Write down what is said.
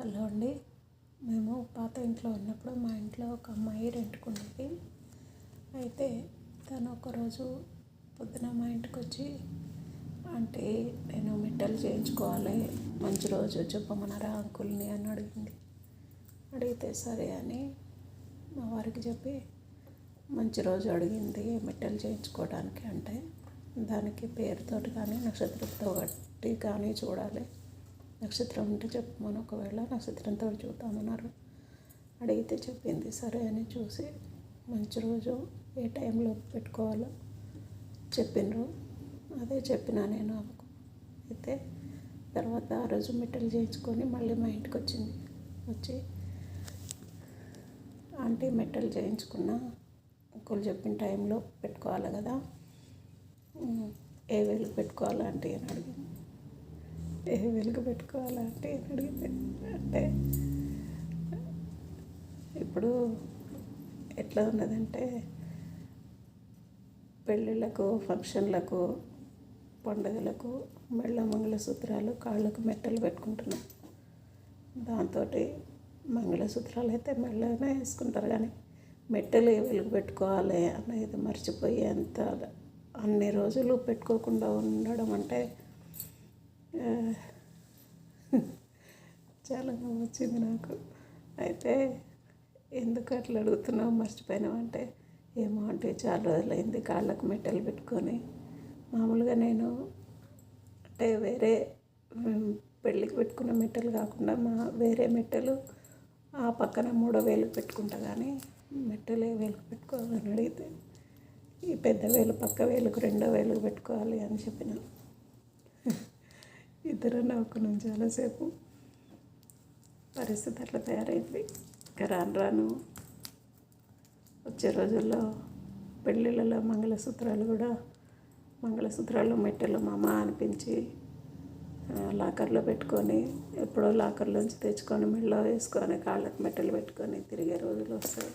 Hello అండి. మేము పాత ఇంట్లో ఉన్నప్పుడు మా ఇంట్లో ఒక అమ్మాయి రెంట్కి అయితే తను ఒకరోజు పొద్దున మా ఇంటికి వచ్చి అంటే నేను మెట్టలు చేయించుకోవాలి. మంచి రోజు చెప్పమన్నారా అంకుల్ని అని అడిగింది. అడిగితే సరే అని మా వారికి చెప్పి మంచి రోజు అడిగింది మెట్టలు చేయించుకోవడానికి అంటే దానికి పేరుతోటి కానీ నక్షత్రంతో కట్టి కానీ చూడాలి. నక్షత్రం ఉంటే చెప్పమని. ఒకవేళ నక్షత్రంతో చూద్దామన్నారు అడిగితే చెప్పింది. సరే అని చూసి మంచి రోజు ఏ టైంలో పెట్టుకోవాలో చెప్పిండ్రు అదే చెప్పిన నేను ఆమెకు అయితే తర్వాత ఆ రోజు మిట్టలు చేయించుకొని మళ్ళీ మా ఇంటికి వచ్చింది. వచ్చి ఆంటీ మెట్టలు చేయించుకున్న ఒకళ్ళు చెప్పిన టైంలో పెట్టుకోవాలి కదా ఏ వేలు పెట్టుకోవాలి అంటే అని అడిగింది. ఏ వెలుగు పెట్టుకోవాలా అంటే అని అంటే ఇప్పుడు ఎట్లా ఉన్నదంటే పెళ్ళిళ్ళకు ఫంక్షన్లకు పండుగలకు మెళ్ళ మంగళసూత్రాలు కాళ్ళకు మెట్టలు పెట్టుకుంటున్నాం. దాంతో మంగళసూత్రాలు అయితే మెళ్ళనే వేసుకుంటారు కానీ మెట్టలు ఏ వెలుగు పెట్టుకోవాలి అనేది మర్చిపోయి అంత అన్ని రోజులు పెట్టుకోకుండా ఉండడం అంటే చాలా నవ్వు వచ్చింది నాకు. అయితే ఎందుకు అట్లా అడుగుతున్నావు? మర్చిపోయినావు అంటే ఏమో అంటే చాలా రోజులైంది కాళ్ళకు మెట్టలు పెట్టుకొని. మామూలుగా నేను అంటే వేరే పెళ్ళికి పెట్టుకున్న మెట్టలు కాకుండా మా వేరే మెట్టలు ఆ పక్కన మూడో వేలు పెట్టుకుంటా కానీ మెట్టలు ఏ వేలుకు పెట్టుకోవాలని అడిగితే ఈ పెద్ద వేలు పక్క వేలుకు రెండో వేలుకు పెట్టుకోవాలి అని చెప్పిన. ఇద్దరు నవ్వుకున్నాం చాలాసేపు. పరిస్థితి అట్లా తయారైంది. ఇంకా రాను రాను వచ్చే రోజుల్లో పెళ్ళిళ్ళలో మంగళసూత్రాలు కూడా మంగళసూత్రాలు మెట్టెలు మామ అనిపించి లాకర్లో పెట్టుకొని ఎప్పుడో లాకర్లోంచి తెచ్చుకొని మెళ్ళో వేసుకొని కాళ్ళకి మెట్టలు పెట్టుకొని తిరిగే రోజులు వస్తాయి.